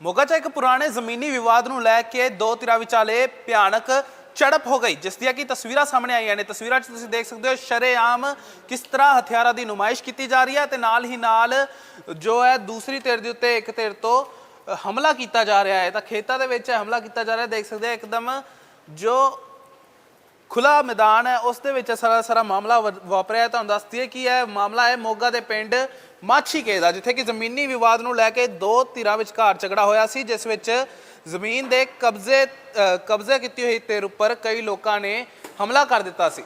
ਮੋਗਾ 'ਚ ਇੱਕ ਪੁਰਾਣੇ ਜ਼ਮੀਨੀ ਵਿਵਾਦ ਨੂੰ ਲੈ ਕੇ ਦੋ ਧਿਰਾਂ ਵਿਚਾਲੇ ਭਿਆਨਕ ਝੜਪ ਹੋ ਗਈ, ਜਿਸ ਦੀਆਂ ਕਿ ਤਸਵੀਰਾਂ ਸਾਹਮਣੇ ਆਈਆਂ ਨੇ। ਤਸਵੀਰਾਂ 'ਚ ਤੁਸੀਂ ਦੇਖ ਸਕਦੇ ਹੋ ਸ਼ਰੇਆਮ ਕਿਸ ਤਰ੍ਹਾਂ ਹਥਿਆਰਾਂ ਦੀ ਨੁਮਾਇਸ਼ ਕੀਤੀ ਜਾ ਰਹੀ ਹੈ ਤੇ ਨਾਲ ਹੀ ਨਾਲ ਜੋ ਹੈ ਦੂਸਰੀ ਧਿਰ ਦੇ ਉੱਤੇ ਇੱਕ ਧਿਰ ਤੋਂ ਹਮਲਾ ਕੀਤਾ ਜਾ ਰਿਹਾ ਹੈ। ਤਾਂ ਖੇਤਾਂ ਦੇ ਵਿੱਚ ਹਮਲਾ ਕੀਤਾ ਜਾ ਰਿਹਾ ਦੇਖ ਸਕਦੇ ਹੋ ਇੱਕਦਮ ਜੋ ਖੁੱਲਾ ਮੈਦਾਨ ਹੈ, ਉਸ ਦੇ ਵਿੱਚ ਸਾਰਾ ਸਾਰਾ ਮਾਮਲਾ ਵਾ- ਵਾਪਰਿਆ ਤੁਹਾਨੂੰ ਦੱਸਦੀ ਦਈਏ ਕਿ ਇਹ ਮਾਮਲਾ ਹੈ ਮੋਗਾ ਦੇ ਪਿੰਡ ਮਾਛੀਕੇ ਦਾ ਜਿੱਥੇ ਕਿ ਜ਼ਮੀਨੀ ਵਿਵਾਦ ਨੂੰ ਲੈ ਕੇ ਦੋ ਧਿਰਾਂ ਵਿਚਕਾਰ ਝਗੜਾ ਹੋਇਆ ਸੀ ਜਿਸ ਵਿੱਚ ਜ਼ਮੀਨ ਦੇ ਕਬਜ਼ੇ ਅ, ਕਬਜ਼ੇ ਕੀਤੀ ਹੋਈ ਧਿਰ ਉੱਪਰ ਕਈ ਲੋਕਾਂ ਨੇ ਹਮਲਾ ਕਰ ਦਿੱਤਾ ਸੀ।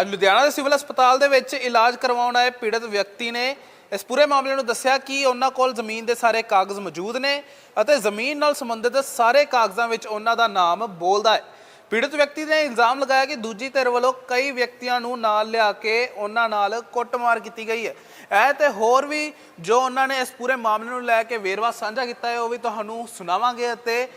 ਅੱਜ ਲੁਧਿਆਣਾ ਦੇ ਸਿਵਲ ਹਸਪਤਾਲ ਦੇ ਵਿੱਚ ਇਲਾਜ ਕਰਵਾਉਣ ਆਏ ਪੀੜਤ ਵਿਅਕਤੀ ਨੇ ਇਸ ਪੂਰੇ ਮਾਮਲੇ ਨੂੰ ਦੱਸਿਆ ਕਿ ਉਹਨਾਂ ਕੋਲ ਜ਼ਮੀਨ ਦੇ ਸਾਰੇ ਕਾਗਜ਼ ਮੌਜੂਦ ਨੇ ਅਤੇ ਜ਼ਮੀਨ ਨਾਲ ਸੰਬੰਧਿਤ ਸਾਰੇ ਕਾਗਜ਼ਾਂ ਵਿੱਚ ਉਹਨਾਂ ਦਾ ਨਾਮ ਬੋਲਦਾ ਹੈ। ਪੀੜਤ ਵਿਅਕਤੀ ਨੇ ਇਲਜ਼ਾਮ ਲਗਾਇਆ ਕਿ ਦੂਜੀ ਧਿਰ ਵੱਲੋਂ ਕਈ ਵਿਅਕਤੀਆਂ ਨੂੰ ਨਾਲ ਲਿਆ ਕੇ ਉਹਨਾਂ ਨਾਲ ਕੁੱਟਮਾਰ ਕੀਤੀ ਗਈ ਹੈ। ਇਹ ਤੇ ਹੋਰ ਵੀ ਜੋ ਉਹਨਾਂ ਨੇ ਇਸ ਪੂਰੇ ਮਾਮਲੇ ਨੂੰ ਲੈ ਕੇ ਵੇਰਵਾ ਸਾਂਝਾ ਕੀਤਾ ਹੈ, ਉਹ ਵੀ ਤੁਹਾਨੂੰ ਸੁਣਾਵਾਂਗੇ ਅਤੇ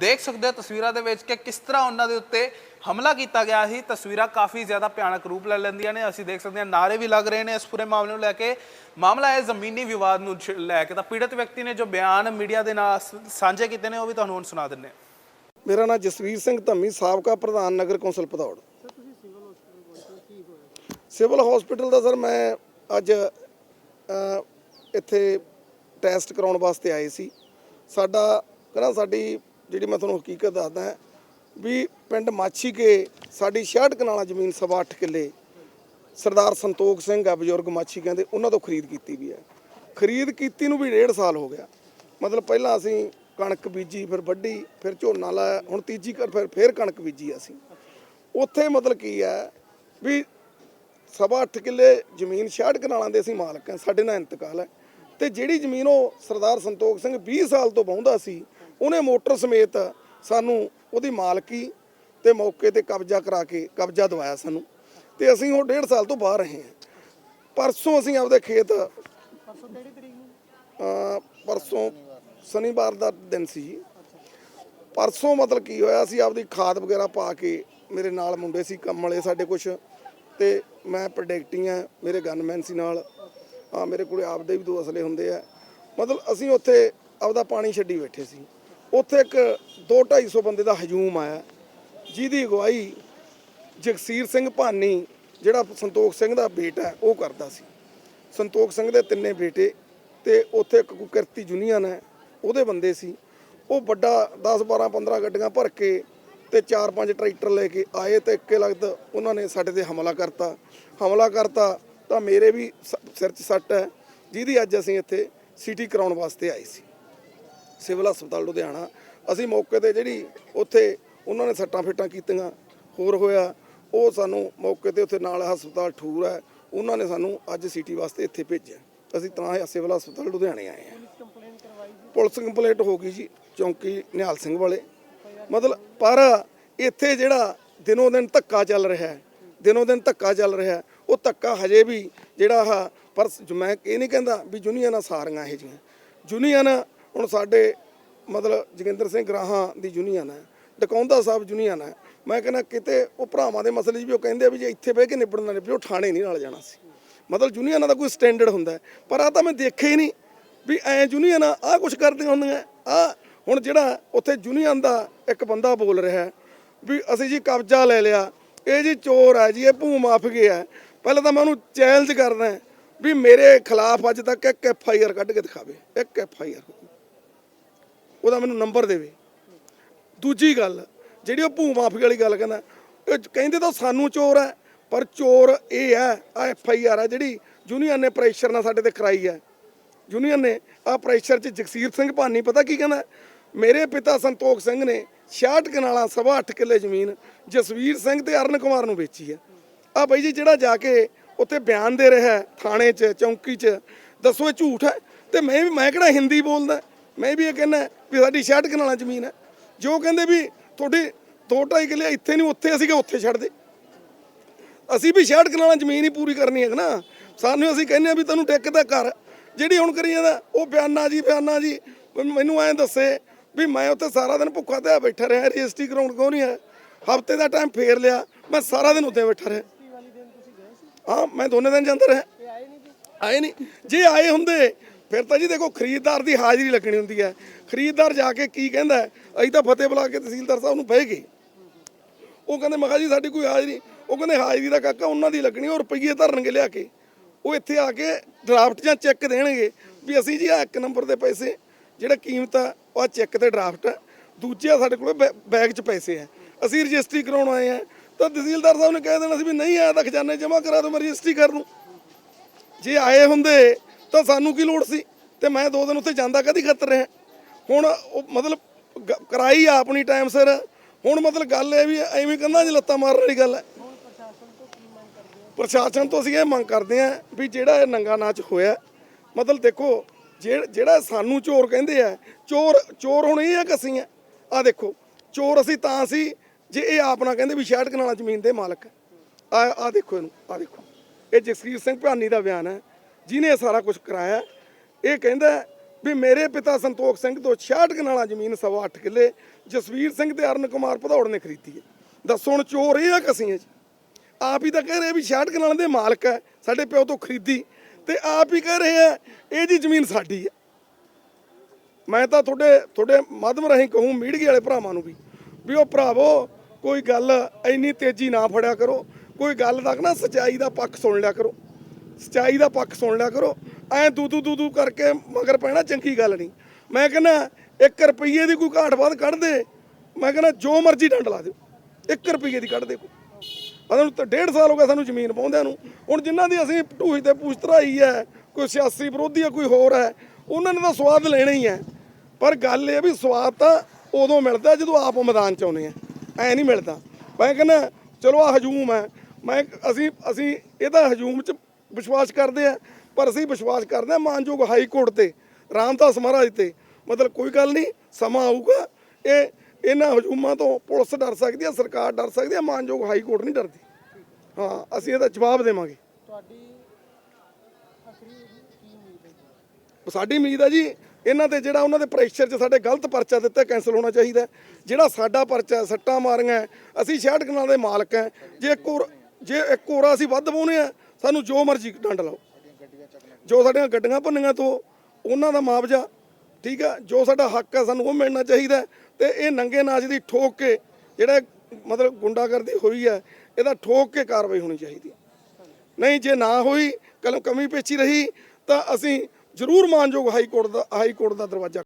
ਦੇਖ ਸਕਦੇ ਹੋ ਤਸਵੀਰਾਂ ਦੇ ਵਿੱਚ ਕਿ ਕਿਸ ਤਰ੍ਹਾਂ ਉਹਨਾਂ ਦੇ ਉੱਤੇ ਹਮਲਾ ਕੀਤਾ ਗਿਆ ਸੀ। ਤਸਵੀਰਾਂ ਕਾਫੀ ਜ਼ਿਆਦਾ ਭਿਆਨਕ ਰੂਪ ਲੈ ਲੈਂਦੀਆਂ ਨੇ। ਅਸੀਂ ਦੇਖ ਸਕਦੇ ਹਾਂ ਨਾਰੇ ਵੀ ਲੱਗ ਰਹੇ ਨੇ ਇਸ ਪੂਰੇ ਮਾਮਲੇ ਨੂੰ ਲੈ ਕੇ। ਮਾਮਲਾ ਹੈ ਜ਼ਮੀਨੀ ਵਿਵਾਦ ਨੂੰ ਛ- ਲੈ ਕੇ ਤਾਂ ਪੀੜਤ ਵਿਅਕਤੀ ਨੇ ਜੋ ਬਿਆਨ ਮੀਡੀਆ ਦੇ ਨਾਲ ਸਾਂਝੇ ਕੀਤੇ ਨੇ, ਉਹ ਵੀ ਤੁਹਾਨੂੰ ਹੁਣ ਸੁਣਾ ਦਿੰਦੇ ਹਾਂ। ਮੇਰਾ ਨਾਮ ਜਸਵੀਰ ਸਿੰਘ ਧੰਮੀ, ਸਾਬਕਾ ਪ੍ਰਧਾਨ ਨਗਰ ਕੌਂਸਲ ਭਦੌੜ। ਸਿਵਲ ਹਸਪੀਟਲ ਦਾ ਸਰ ਮੈਂ ਅੱਜ ਇੱਥੇ ਟੈਸਟ ਕਰਾਉਣ ਵਾਸਤੇ ਆਏ ਸੀ। ਸਾਡਾ, ਕਹਿੰਦਾ ਸਾਡੀ, ਜਿਹੜੀ ਮੈਂ ਤੁਹਾਨੂੰ ਹਕੀਕਤ ਦੱਸਦਾ ਵੀ ਪਿੰਡ ਮਾਛੀ ਕੇ ਸਾਡੀ 66 ਕਨਾਲਾ ਜ਼ਮੀਨ, ਸਵਾ 8 ਕਿੱਲੇ ਸਰਦਾਰ ਸੰਤੋਖ ਸਿੰਘ ਆ, ਬਜ਼ੁਰਗ ਮਾਛੀ ਕਹਿੰਦੇ, ਉਹਨਾਂ ਤੋਂ ਖਰੀਦ ਕੀਤੀ ਵੀ ਹੈ। ਖਰੀਦ ਕੀਤੀ ਨੂੰ ਵੀ ਡੇਢ ਸਾਲ ਹੋ ਗਿਆ। ਮਤਲਬ ਪਹਿਲਾਂ ਅਸੀਂ ਕਣਕ ਬੀਜੀ ਫਿਰ ਵੱਢੀ ਫਿਰ ਝੋਨਾ ਲਾਇਆ ਹੁਣ ਤੀਜੀ ਕਰ ਫਿਰ ਫਿਰ ਕਣਕ ਬੀਜੀ ਅਸੀਂ। ਉੱਥੇ ਮਤਲਬ ਕੀ ਹੈ ਵੀ ਸਵਾ 8 ਕਿੱਲੇ ਜ਼ਮੀਨ 66 ਕਨਾਲਾਂ ਦੇ ਅਸੀਂ ਮਾਲਕ ਹਾਂ ਸਾਡੇ ਨਾਲ ਇੰਤਕਾਲ ਹੈ। ਤੇ ਜਿਹੜੀ ਜ਼ਮੀਨ ਉਹ ਸਰਦਾਰ ਸੰਤੋਖ ਸਿੰਘ 20 ਸਾਲ ਤੋਂ ਵਾਹੁੰਦਾ ਸੀ ਉਹਨੇ ਮੋਟਰ ਸਮੇਤ ਸਾਨੂੰ ਉਹਦੀ ਮਾਲਕੀ ਤੇ ਮੌਕੇ ਤੇ ਕਬਜ਼ਾ ਕਰਾ ਕੇ ਕਬਜ਼ਾ ਦਵਾਇਆ ਸਾਨੂੰ। ਤੇ ਅਸੀਂ ਉਹ ਡੇਢ ਸਾਲ ਤੋਂ ਬਾਹਰ ਰਹੇ ਹਾਂ। ਪਰਸੋਂ ਅਸੀਂ ਆਪਦੇ ਖੇਤ ਪਰਸੋਂ ਕਿਹੜੀ ਤਰੀਕ ਨੂੰ? ਪਰਸੋਂ ਸ਼ਨੀਵਾਰ ਦਾ ਦਿਨ ਸੀ ਜੀ। ਪਰਸੋਂ ਮਤਲਬ ਕੀ ਹੋਇਆ ਸੀ ਆਪਦੀ ਖਾਦ ਵਗੈਰਾ ਪਾ ਕੇ ਮੇਰੇ ਨਾਲ ਮੁੰਡੇ ਸੀ, ਕੰਮ ਵਾਲੇ ਸਾਡੇ ਕੁਝ ਤੇ ਮੈਂ ਪ੍ਰੋਡਕਟੀ ਆ ਮੇਰੇ ਗਨਮੈਨ ਸੀ ਨਾਲ। ਆ ਮੇਰੇ ਕੋਲੇ ਆਪਦੇ ਵੀ ਦੋ ਅਸਲੇ ਹੁੰਦੇ ਆ। ਮਤਲਬ ਅਸੀਂ ਉੱਥੇ ਆਪਦਾ ਪਾਣੀ ਛੱਡੀ ਬੈਠੇ ਸੀ। ਉੱਥੇ ਇੱਕ 2 250 ਬੰਦੇ ਦਾ ਹਜੂਮ ਆਇਆ। ਜਿਹਦੀ ਅਗਵਾਈ ਜਗਸੀਰ ਸਿੰਘ ਭਾਨੀ, ਜਿਹੜਾ ਸੰਤੋਖ ਸਿੰਘ ਦਾ ਬੇਟਾ ਉਹ ਕਰਦਾ ਸੀ। ਸੰਤੋਖ ਸਿੰਘ ਦੇ ਤਿੰਨੇ ਬੇਟੇ ਤੇ ਉੱਥੇ ਇੱਕ ਕੋਈ ਕਿਰਤੀ ਯੂਨੀਅਨ ਹੈ ਉਹਦੇ ਬੰਦੇ ਸੀ। ਉਹ ਵੱਡਾ 10 12 15 ਗੱਡੀਆਂ ਭਰ ਕੇ ਤੇ 4-5 ਟਰੈਕਟਰ ਲੈ ਕੇ ਆਏ ਤੇ ਇੱਕੇ ਲਗਤ ਉਹਨਾਂ ਨੇ ਸਾਡੇ ਤੇ ਹਮਲਾ ਕਰਤਾ। ਹਮਲਾ ਕਰਤਾ ਤਾਂ ਮੇਰੇ ਵੀ ਸਿਰ 'ਚ ਸੱਟ ਹੈ। ਜਿਹਦੀ ਅੱਜ ਅਸੀਂ ਇੱਥੇ ਸਿਟੀ ਕਰਾਉਣ ਵਾਸਤੇ ਆਏ ਸੀ। ਸਿਵਲ ਹਸਪਤਾਲ ਲੁਧਿਆਣਾ। ਅਸੀਂ ਮੌਕੇ ਤੇ ਜਿਹੜੀ ਉੱਥੇ ਉਹਨਾਂ ਨੇ ਸੱਟਾਂ ਫੇਟਾਂ ਕੀਤੀਆਂ, ਹੋਰ ਹੋਇਆ, ਉਹ ਸਾਨੂੰ ਮੌਕੇ ਤੇ ਉੱਥੇ ਨਾਲ ਹਸਪਤਾਲ ਠੂਰ ਹੈ। ਉਹਨਾਂ ਨੇ ਸਾਨੂੰ ਅੱਜ ਸਿਟੀ ਵਾਸਤੇ ਇੱਥੇ ਭੇਜਿਆ। ਅਸੀਂ ਤਾਂ ਇਹ ਸਿਵਲ ਹਸਪਤਾਲ ਲੁਧਿਆਣੇ ਆਏ ਹਾਂ। ਪੁਲਿਸ ਕੰਪਲੇਂਟ ਹੋ ਗਈ ਜੀ ਚੌਂਕੀ ਨਿਹਾਲ ਸਿੰਘ ਵਾਲੇ। ਮਤਲਬ ਪਰ ਇੱਥੇ ਜਿਹੜਾ ਦਿਨੋਂ ਦਿਨ ਧੱਕਾ ਚੱਲ ਰਿਹਾ ਹੈ ਦਿਨੋਂ ਦਿਨ ਧੱਕਾ ਚੱਲ ਰਿਹਾ ਹੈ, ਉਹ ਧੱਕਾ ਹਜੇ ਵੀ ਜਿਹੜਾ ਆਹ ਪਰ ਮੈਂ ਇਹ ਨਹੀਂ ਕਹਿੰਦਾ ਵੀ ਯੂਨੀਅਨਾਂ ਸਾਰੀਆਂ ਇਹ ਜਿਹੀਆਂ। ਯੂਨੀਅਨ ਹੁਣ ਸਾਡੇ ਮਤਲਬ ਜੋਗਿੰਦਰ ਸਿੰਘ ਗਰਾਹਾਂ ਦੀ ਯੂਨੀਅਨ ਹੈ ਡਕੌਂਦਾ ਸਾਹਿਬ ਯੂਨੀਅਨ ਹੈ। ਮੈਂ ਕਹਿੰਦਾ ਕਿਤੇ ਉਹ ਭਰਾਵਾਂ ਦੇ ਮਸਲੇ 'ਚ ਵੀ ਉਹ ਕਹਿੰਦੇ ਆ ਵੀ ਜੇ ਇੱਥੇ ਬਹਿ ਕੇ ਨਿਬੜਨਾ ਨਿਬੜੇ ਉਹ ਥਾਣੇ ਨਹੀਂ ਨਾਲ ਜਾਣਾ ਸੀ। ਮਤਲਬ ਯੂਨੀਅਨਾਂ ਦਾ ਕੋਈ ਸਟੈਂਡਰਡ ਹੁੰਦਾ ਪਰ ਆ ਤਾਂ ਮੈਂ ਦੇਖਿਆ ਹੀ ਨਹੀਂ। ਵੀ ਐ ਯੂਨੀਅਨ ਆ ਕੁਝ ਕਰਦੀਆਂ ਹੁੰਦੀਆਂ। ਆ ਹੁਣ ਜਿਹੜਾ ਉੱਥੇ ਯੂਨੀਅਨ ਦਾ ਇੱਕ ਬੰਦਾ ਬੋਲ ਰਿਹਾ ਵੀ ਅਸੀਂ ਜੀ ਕਬਜ਼ਾ ਲੈ ਲਿਆ, ਇਹ ਜੀ ਚੋਰ ਹੈ ਜੀ, ਇਹ ਭੂ ਮਾਫੀਏ ਹੈ। ਪਹਿਲਾਂ ਤਾਂ ਮੈਂ ਉਹਨੂੰ ਚੈਲੰਜ ਕਰਦਾ ਵੀ ਮੇਰੇ ਖਿਲਾਫ ਅੱਜ ਤੱਕ ਇੱਕ ਐਫ ਆਈ ਆਰ ਕੱਢ ਕੇ ਦਿਖਾਵੇ, ਇੱਕ ਐਫ ਆਈ ਆਰ ਉਹਦਾ ਮੈਨੂੰ ਨੰਬਰ ਦੇਵੇ। ਦੂਜੀ ਗੱਲ, ਜਿਹੜੀ ਉਹ ਭੂ ਮਾਫੀ ਵਾਲੀ ਗੱਲ ਕਹਿੰਦਾ, ਇਹ ਕਹਿੰਦੇ ਤਾਂ ਸਾਨੂੰ ਚੋਰ ਹੈ, ਪਰ ਚੋਰ ਇਹ ਹੈ ਆ ਐਫ ਆਈ ਆਰ ਹੈ ਜਿਹੜੀ ਯੂਨੀਅਨ ਨੇ ਪ੍ਰੈਸ਼ਰ ਨਾਲ ਸਾਡੇ ਤੇ ਕਰਾਈ ਹੈ। ਯੂਨੀਅਨ ਨੇ ਆ ਪ੍ਰੈਸ਼ਰ 'ਚ ਜਗਸੀਰ ਸਿੰਘ ਭਾਨੀ, ਪਤਾ ਕੀ ਕਹਿੰਦਾ? ਮੇਰੇ ਪਿਤਾ ਸੰਤੋਖ ਸਿੰਘ ਨੇ 66 ਕਨਾਲਾਂ, ਸਵਾ 8 ਕਿੱਲੇ ਜ਼ਮੀਨ ਜਸਵੀਰ ਸਿੰਘ ਤੇ ਅਰਨ ਕੁਮਾਰ ਨੂੰ ਵੇਚੀ ਹੈ। ਆ ਬਾਈ ਜੀ, ਜਿਹੜਾ ਜਾ ਕੇ ਉੱਥੇ ਬਿਆਨ ਦੇ ਰਿਹਾ ਥਾਣੇ 'ਚ, ਚੌਂਕੀ 'ਚ, ਦੱਸੋ ਇਹ ਝੂਠ ਹੈ? ਤੇ ਮੈਂ ਵੀ ਮੈਂ ਕਿਹੜਾ ਹਿੰਦੀ ਬੋਲਦਾ? ਮੈਂ ਵੀ ਇਹ ਕਹਿੰਦਾ ਵੀ ਸਾਡੀ 66 ਕਨਾਲਾਂ ਜ਼ਮੀਨ ਹੈ। ਜੋ ਕਹਿੰਦੇ ਵੀ ਤੁਹਾਡੀ 2.5 ਕਿੱਲੇ ਇੱਥੇ ਨਹੀਂ, ਉੱਥੇ ਅਸੀਂ ਕਿ ਉੱਥੇ ਛੱਡ ਦੇ। ਅਸੀਂ ਵੀ 66 ਕਨਾਲਾਂ ਜ਼ਮੀਨ ਹੀ ਪੂਰੀ ਕਰਨੀ ਹੈ ਨਾ? ਸਾਨੂੰ ਅਸੀਂ ਕਹਿੰਦੇ ਆ ਵੀ ਤੈਨੂੰ ਟਿਕਦਾ ਘਰ ਜਿਹੜੀ ਹੁਣ ਕਰੀ ਜਾਂਦਾ, ਉਹ ਬਿਆਨਾ ਜੀ ਬਿਆਨਾ ਜੀ। ਮੈਨੂੰ- ਐਂ ਦੱਸੇ ਵੀ ਮੈਂ ਉੱਥੇ ਸਾਰਾ ਦਿਨ ਭੁੱਖਾ ਤੇ ਬੈਠਾ ਰਿਹਾ, ਰਜਿਸਟਰੀ ਕਰਾਉਣ ਕਿਉਂ ਨਹੀਂ ਹੈ? ਹਫ਼ਤੇ ਦਾ ਟਾਈਮ ਫੇਰ ਲਿਆ, ਮੈਂ ਸਾਰਾ ਦਿਨ ਉੱਥੇ ਬੈਠਾ ਰਿਹਾ। ਹਾਂ, ਮੈਂ ਦੋਨੇ ਦਿਨ ਜਾਂਦਾ ਰਿਹਾ। ਆਏ ਨਹੀਂ ਜੇ ਆਏ ਹੁੰਦੇ, ਫਿਰ ਤਾਂ ਜੀ ਦੇਖੋ ਖਰੀਦਦਾਰ ਦੀ ਹਾਜ਼ਰੀ ਲੱਗਣੀ ਹੁੰਦੀ ਹੈ। ਖਰੀਦਦਾਰ ਜਾ ਕੇ ਕੀ ਕਹਿੰਦਾ ਅਸੀਂ ਤਾਂ ਫਤਿਹ ਬੁਲਾ ਕੇ ਤਹਿਸੀਲਦਾਰ ਸਾਹਿਬ ਨੂੰ ਬਹਿ ਗਏ। ਉਹ ਕਹਿੰਦੇ, ਮੈਂ ਜੀ ਸਾਡੀ ਕੋਈ ਹਾਜ਼ਰੀ ਉਹ ਕਹਿੰਦੇ, ਹਾਜ਼ਰੀ ਦਾ ਕਾਕਾ ਉਹਨਾਂ ਦੀ ਲੱਗਣੀ, ਉਹ ਰੁਪਈਏ ਧਰਨਗੇ ਲਿਆ ਕੇ। ਉਹ ਇੱਥੇ ਆ ਕੇ ਡਰਾਫਟ ਜਾਂ ਚੈੱਕ ਦੇਣਗੇ ਵੀ ਅਸੀਂ ਜੀ ਆ ਇੱਕ ਨੰਬਰ ਦੇ ਪੈਸੇ, ਜਿਹੜਾ ਕੀਮਤ ਆ, ਉਹ ਚੈੱਕ ਤੇ ਡਰਾਫਟ ਆ। ਦੂਜੇ ਸਾਡੇ ਕੋਲ ਬੈਗ 'ਚ ਪੈਸੇ ਆ। ਅਸੀਂ ਰਜਿਸਟਰੀ ਕਰਾਉਣ ਆਏ ਆ। ਤਾਂ ਤਹਿਸੀਲਦਾਰ ਸਾਹਿਬ ਨੇ ਕਹਿ ਦੇਣਾ ਸੀ ਵੀ ਨਹੀਂ ਆਇਆ ਤਾਂ ਖਜ਼ਾਨੇ ਜਮ੍ਹਾਂ ਕਰਾ ਦਿਓ, ਮੈਂ ਰਜਿਸਟਰੀ ਕਰ ਲੂੰ। ਜੇ ਆਏ ਹੁੰਦੇ, ਤਾਂ ਸਾਨੂੰ ਕੀ ਲੋੜ ਸੀ? ਤੇ ਮੈਂ ਦੋ ਦਿਨ ਉੱਥੇ ਜਾਂਦਾ ਕਦੀ ਖਤਰ ਰਿਹਾ? ਹੁਣ ਉਹ ਮਤਲਬ ਕਰਾਈ ਆਪਣੀ ਟਾਈਮ ਸਿਰ। ਹੁਣ ਮਤਲਬ ਗੱਲ ਇਹ ਵੀ ਐਵੇਂ ਕੰਨਾਂ 'ਚ ਲੱਤਾਂ ਮਾਰਨ ਵਾਲੀ ਗੱਲ ਹੈ ਪ੍ਰਸ਼ਾਸਨ ਤੋਂ ਅਸੀਂ ਇਹ ਮੰਗ ਕਰਦੇ ਆ ਵੀ ਜਿਹੜਾ ਇਹ ਨੰਗਾ ਨਾਚ ਹੋਇਆ ਮਤਲਬ ਦੇਖੋ, ਜੇ- ਜਿਹੜਾ ਸਾਨੂੰ ਚੋਰ ਕਹਿੰਦੇ ਆ, ਚੋਰ ਚੋਰ ਹੁਣ ਇਹ ਆ ਕਿ ਅਸੀਂ ਆ। ਆ ਦੇਖੋ, ਚੋਰ ਅਸੀਂ ਤਾਂ ਸੀ ਜੇ ਇਹ ਆਪ ਨਾ ਕਹਿੰਦੇ ਵੀ 66 ਕਨਾਲਾਂ ਜ਼ਮੀਨ ਦੇ ਮਾਲਕ ਆ। ਆ ਦੇਖੋ ਇਹਨੂੰ ਆ ਦੇਖੋ। ਇਹ ਜਸਵੀਰ ਸਿੰਘ ਭਾਨੀ ਦਾ ਬਿਆਨ ਹੈ, ਜਿਹਨੇ ਇਹ ਸਾਰਾ ਕੁਝ ਕਰਾਇਆ। ਇਹ ਕਹਿੰਦਾ ਵੀ ਮੇਰੇ ਪਿਤਾ ਸੰਤੋਖ ਸਿੰਘ ਤੋਂ 66 ਕਨਾਲਾ ਜ਼ਮੀਨ ਸਵਾ 8 ਕਿੱਲੇ, ਜਸਵੀਰ ਸਿੰਘ ਤੇ ਅਰਨ ਕੁਮਾਰ ਭਦੌੜ ਨੇ ਖਰੀਦੀ ਹੈ। ਦੱਸੋ ਹੁਣ ਚੋਰ ਇਹ ਆ ਕਿ ਅਸੀਂ ਜੀ? ਆਪ ਹੀ ਤਾਂ ਕਹਿ ਰਹੇ ਵੀ 66 ਕਨਾਲਾਂ ਦੇ ਮਾਲਕ ਹੈ, ਸਾਡੇ ਪਿਓ ਤੋਂ ਖਰੀਦੀ ਤੇ ਆਪ ਹੀ ਕਹਿ ਰਹੇ ਆ, ਇਹ ਜੀ ਜ਼ਮੀਨ ਸਾਡੀ ਹੈ। ਮੈਂ ਤਾਂ ਤੁਹਾਡੇ ਤੁਹਾਡੇ ਮਾਧਮ ਰਾਹੀਂ ਕਹੂੰ, ਮੀਡੀਆ ਵਾਲੇ ਭਰਾਵਾਂ ਨੂੰ ਵੀ ਵੀ ਉਹ ਭਰਾਵੋ, ਕੋਈ ਗੱਲ ਇੰਨੀ ਤੇਜ਼ੀ ਨਾ ਫੜਿਆ ਕਰੋ, ਕੋਈ ਗੱਲ ਤੱਕ ਨਾ ਸਚਾਈ ਦਾ ਪੱਖ ਸੁਣ ਲਿਆ ਕਰੋ। ਸਚਾਈ ਦਾ ਪੱਖ ਸੁਣ ਲਿਆ ਕਰੋ। ਐ ਦੂ ਦੂ ਦੂ ਦੂ ਕਰਕੇ ਮਗਰ ਪੈਣਾ ਚੰਗੀ ਗੱਲ ਨਹੀਂ। ਮੈਂ ਕਹਿੰਦਾ 1 ਰੁਪਏ ਦੀ ਕੋਈ ਘਾਟ ਬਾਤ ਕੱਢ ਦੇ। ਮੈਂ ਕਹਿੰਦਾ, ਜੋ ਮਰਜ਼ੀ ਡੰਡ ਲਾ ਦਿਓ। 1 ਰੁਪਏ ਦੀ ਕੱਢ ਦੇ ਕੋਈ। ਸਾਨੂੰ ਤਾਂ ਡੇਢ ਸਾਲ ਹੋ ਗਿਆ ਸਾਨੂੰ ਜ਼ਮੀਨ ਪਾਉਂਦਿਆਂ ਨੂੰ। ਹੁਣ ਜਿਨ੍ਹਾਂ ਦੀ ਅਸੀਂ ਢੂਹੀ ਤੇ ਪੂਛ ਧਰਾਈ ਹੈ, ਕੋਈ ਸਿਆਸੀ ਵਿਰੋਧੀ ਹੈ, ਕੋਈ ਹੋਰ ਹੈ, ਉਹਨਾਂ ਨੇ ਤਾਂ ਸਵਾਦ ਲੈਣਾ ਹੀ ਹੈ। ਪਰ ਗੱਲ ਇਹ ਵੀ ਸਵਾਦ ਤਾਂ ਉਦੋਂ ਮਿਲਦਾ ਜਦੋਂ ਆਪ ਮੈਦਾਨ ਚ ਆਉਂਦੇ ਆ। ਐ ਨਹੀਂ ਮਿਲਦਾ। ਮੈਂ ਕਹਿੰਦਾ, ਚਲੋ ਆ ਹਜੂਮ ਹੈ। ਮੈਂ ਅਸੀਂ ਅਸੀਂ ਇਹਦਾ ਹਜੂਮ ਚ ਵਿਸ਼ਵਾਸ ਕਰਦੇ ਆ, ਪਰ ਅਸੀਂ ਵਿਸ਼ਵਾਸ ਕਰਦੇ ਆ ਮਾਨਯੋਗ ਹਾਈ ਕੋਰਟ ਤੇ, ਰਾਮਦਾਸ ਮਹਾਰਾਜ ਤੇ। ਮਤਲਬ ਕੋਈ ਗੱਲ ਨਹੀਂ, ਸਮਾਂ ਆਊਗਾ। ਇਹ ਇਹਨਾਂ ਹਜੂਮਾਂ ਤੋਂ ਪੁਲਿਸ ਡਰ ਸਕਦੀ ਹੈ ਸਰਕਾਰ ਡਰ ਸਕਦੀ ਹੈ ਮਾਨਯੋਗ ਹਾਈ ਕੋਰਟ ਨਹੀਂ ਡਰਦੀ। ਹਾਂ ਅਸੀਂ ਇਹਦਾ ਜਵਾਬ ਦੇਵਾਂਗੇ। ਤੁਹਾਡੀ ਸਾਡੀ ਉਮੀਦ ਹੈ ਜੀ? ਇਹਨਾਂ ਤੇ ਜਿਹੜਾ ਉਹਨਾਂ ਦੇ ਪ੍ਰੈਸ਼ਰ 'ਚ ਸਾਡੇ ਗਲਤ ਪਰਚਾ ਦਿੱਤਾ ਕੈਂਸਲ ਹੋਣਾ ਚਾਹੀਦਾ। ਜਿਹੜਾ ਸਾਡਾ ਪਰਚਾ ਸੱਟਾਂ ਮਾਰੀਆਂ ਅਸੀਂ 66 ਕਨਾਲ ਦੇ ਮਾਲਕ ਹੈ। ਜੇ ਇੱਕ ਹੋਰ ਜੇ ਇੱਕ ਹੋਰ ਅਸੀਂ ਵੱਧ ਪਾਉਨੇ ਆ ਸਾਨੂੰ ਜੋ ਮਰਜ਼ੀ ਡੰਡ ਲਾਓ। ਜੋ ਸਾਡੀਆਂ ਗੱਡੀਆਂ ਭੰਨੀਆਂ ਤੋਂ ਉਹਨਾਂ ਦਾ ਮੁਆਵਜ਼ਾ ਠੀਕ ਹੈ ਜੋ ਸਾਡਾ ਹੱਕ ਹੈ ਸਾਨੂੰ ਉਹ ਮਿਲਣਾ ਚਾਹੀਦਾ ਹੈ। ਤੇ ਇਹ ਨੰਗੇ ਨਾਚ ਦੀ ਠੋਕ ਕੇ ਜਿਹੜਾ ਮਤਲਬ ਗੁੰਡਾਗਰਦੀ ਹੋਈ ਹੈ, ਇਹਦਾ ਠੋਕ ਕੇ ਕਾਰਵਾਈ ਹੋਣੀ ਚਾਹੀਦੀ ਨਹੀਂ, ਜੇ ਨਾ ਹੋਈ, ਕਲਮ ਕਮੀ ਪੇਚੀ ਰਹੀ, ਤਾਂ ਅਸੀਂ ਜ਼ਰੂਰ ਮਾਨਯੋਗ ਹਾਈ ਕੋਰਟ ਦਾ ਹਾਈ ਕੋਰਟ ਦਾ ਦਰਵਾਜ਼ਾ